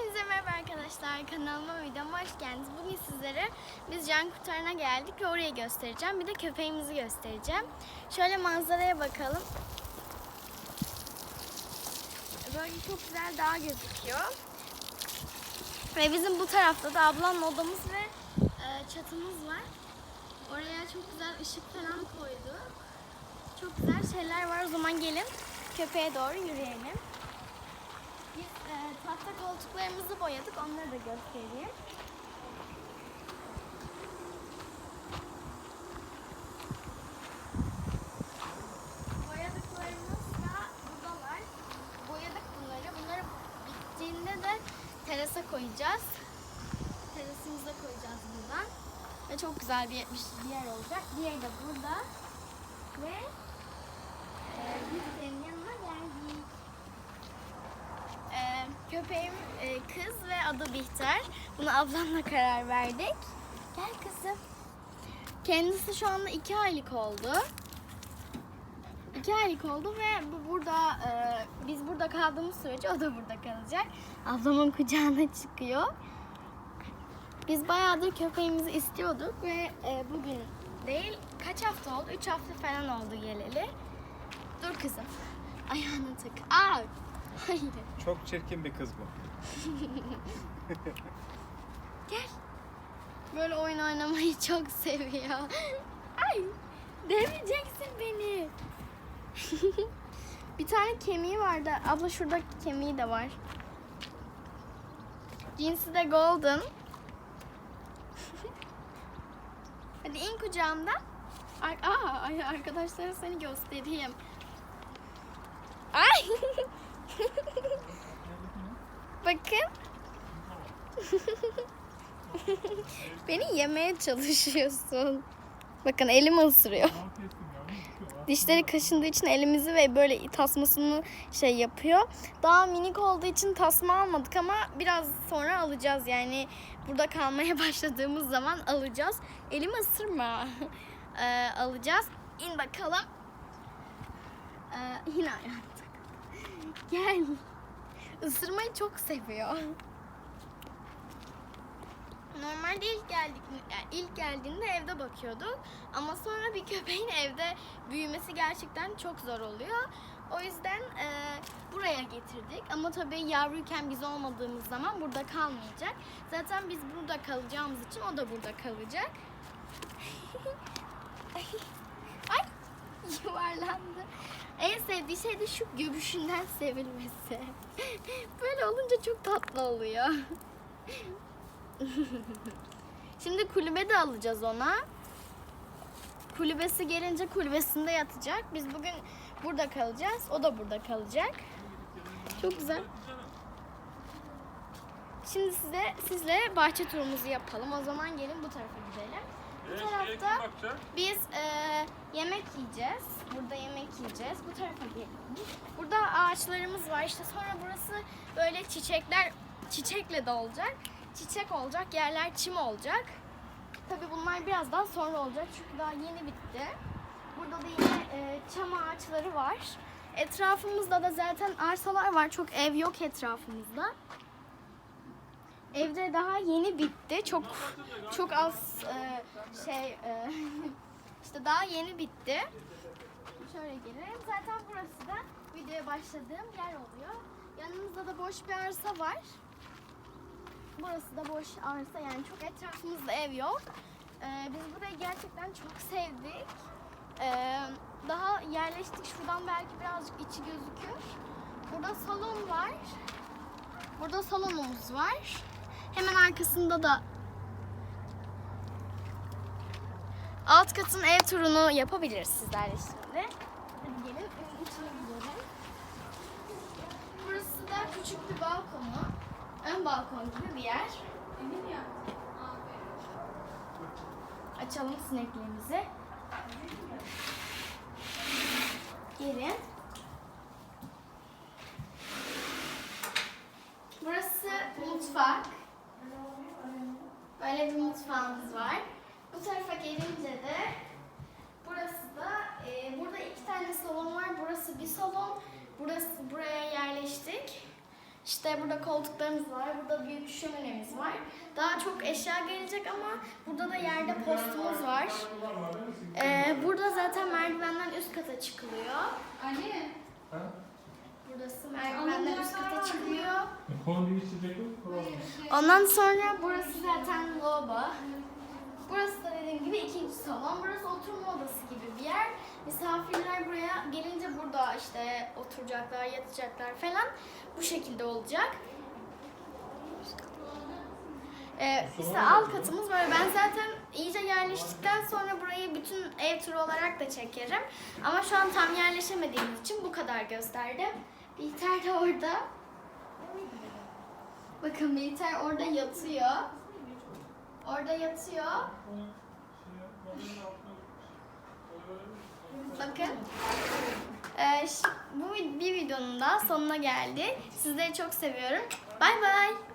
Hepinize merhaba arkadaşlar. Kanalıma videoma hoş geldiniz. Bugün sizlere biz can kurtarına geldik ve orayı göstereceğim. Bir de köpeğimizi göstereceğim. Şöyle manzaraya bakalım. Böyle çok güzel dağ gözüküyor. Ve bizim bu tarafta da ablamla odamız ve e, çatımız var. Oraya çok güzel ışık falan koyduk. Çok güzel şeyler var. O zaman gelin köpeğe doğru yürüyelim. Biz e, tahta koltuklarımızı boyadık. Onları da göstereyim. Boyadıklarımız da buradalar. Boyadık bunları. Bunları bittiğinde de terasa koyacağız. Terasımıza koyacağız buradan. Ve çok güzel bir, bir yer olacak. Diğeri de burada. Ve e, biz senin yanına geldik. Ee, köpeğim e, kız ve adı Bihter. Bunu ablamla karar verdik. Gel kızım. Kendisi şu anda iki aylık oldu. İki aylık oldu ve bu burada e, biz burada kaldığımız sürece o da burada kalacak. Ablamın kucağına çıkıyor. Biz bayağıdır köpeğimizi istiyorduk ve e, bugün değil kaç hafta oldu? Üç hafta falan oldu geleli. Dur kızım. Ayağını tak. Aa! Hayır. Çok çirkin bir kız bu. Gel. Böyle oyun oynamayı çok seviyor. Ay, demeyeceksin beni. bir tane kemiği vardı. Abla şurada kemiği de var. Cinsi de golden. Hadi in kucağımdan. Ar Aa, arkadaşlara seni göstereyim. Ay. Bakın. Beni yemeye çalışıyorsun. Bakın elimi ısırıyor. Dişleri kaşındığı için elimizi ve böyle tasmasını şey yapıyor. Daha minik olduğu için tasma almadık ama biraz sonra alacağız. Yani burada kalmaya başladığımız zaman alacağız. Elimi ısırma. Ee, alacağız. İn bakalım. Ee, yine. Gel. Isırmayı çok seviyor. Normalde ilk geldik yani ilk geldiğinde evde bakıyorduk ama sonra bir köpeğin evde büyümesi gerçekten çok zor oluyor. O yüzden e, buraya getirdik ama tabii yavruyken biz olmadığımız zaman burada kalmayacak. Zaten biz burada kalacağımız için o da burada kalacak. Ay yuvarlandı. En sevdiği şey de şu göbüşünden sevilmesi. Böyle olunca çok tatlı oluyor. Şimdi kulübe de alacağız ona. Kulübesi gelince kulübesinde yatacak. Biz bugün burada kalacağız. O da burada kalacak. Çok güzel. Şimdi size sizle bahçe turumuzu yapalım. O zaman gelin bu tarafa gidelim. Bu tarafta biz e, yemek yiyeceğiz. Burada yemek yiyeceğiz. Bu tarafa gelin. Burada ağaçlarımız var. İşte sonra burası böyle çiçekler çiçekle de olacak. Çiçek olacak. Yerler çim olacak. Tabii bunlar biraz daha sonra olacak. Çünkü daha yeni bitti. Burada da yine e, çam ağaçları var. Etrafımızda da zaten arsalar var. Çok ev yok etrafımızda. Evde daha yeni bitti. Çok çok az e, şey e, işte daha yeni bitti. Şöyle gelelim. Zaten burası da videoya başladığım yer oluyor. Yanımızda da boş bir arsa var. Burası da boş arsa yani çok etrafımızda ev yok. Ee, biz burayı gerçekten çok sevdik. Ee, daha yerleştik. Şuradan belki birazcık içi gözükür. Burada salon var. Burada salonumuz var. Hemen arkasında da alt katın ev turunu yapabiliriz sizlerle şimdi. Hadi gelin evin içine gidelim. Burası da küçük bir balkonu. Ön balkon gibi bir yer. Açalım sinekliğimizi. Gelin. Burası mutfak. Böyle bir mutfağımız var. Bu tarafa gelince de burası da e, burada iki tane salon var. Burası bir salon. Burası buraya yerleştik. İşte burada koltuklarımız var. Burada büyük şöminemiz var. Daha çok eşya gelecek ama burada da yerde postumuz var. Ee, burada zaten merdivenden üst kata çıkılıyor. Ali. Burası merdivenden üst kata çıkılıyor. Konu değiştirecek mi? Ondan sonra burası zaten lavabo. Burası da dediğim gibi ikinci salon. Burası oturma odası gibi bir yer. Misafirler buraya gelince burada işte oturacaklar, yatacaklar falan. Bu şekilde olacak. Ee, işte alt katımız böyle. Ben zaten iyice yerleştikten sonra burayı bütün ev turu olarak da çekerim. Ama şu an tam yerleşemediğimiz için bu kadar gösterdim. Bihter de orada. Bakın Bihter orada yatıyor. Orada yatıyor. Bakın. Ee, bu bir videonun da sonuna geldi. Sizleri çok seviyorum. Bay bay.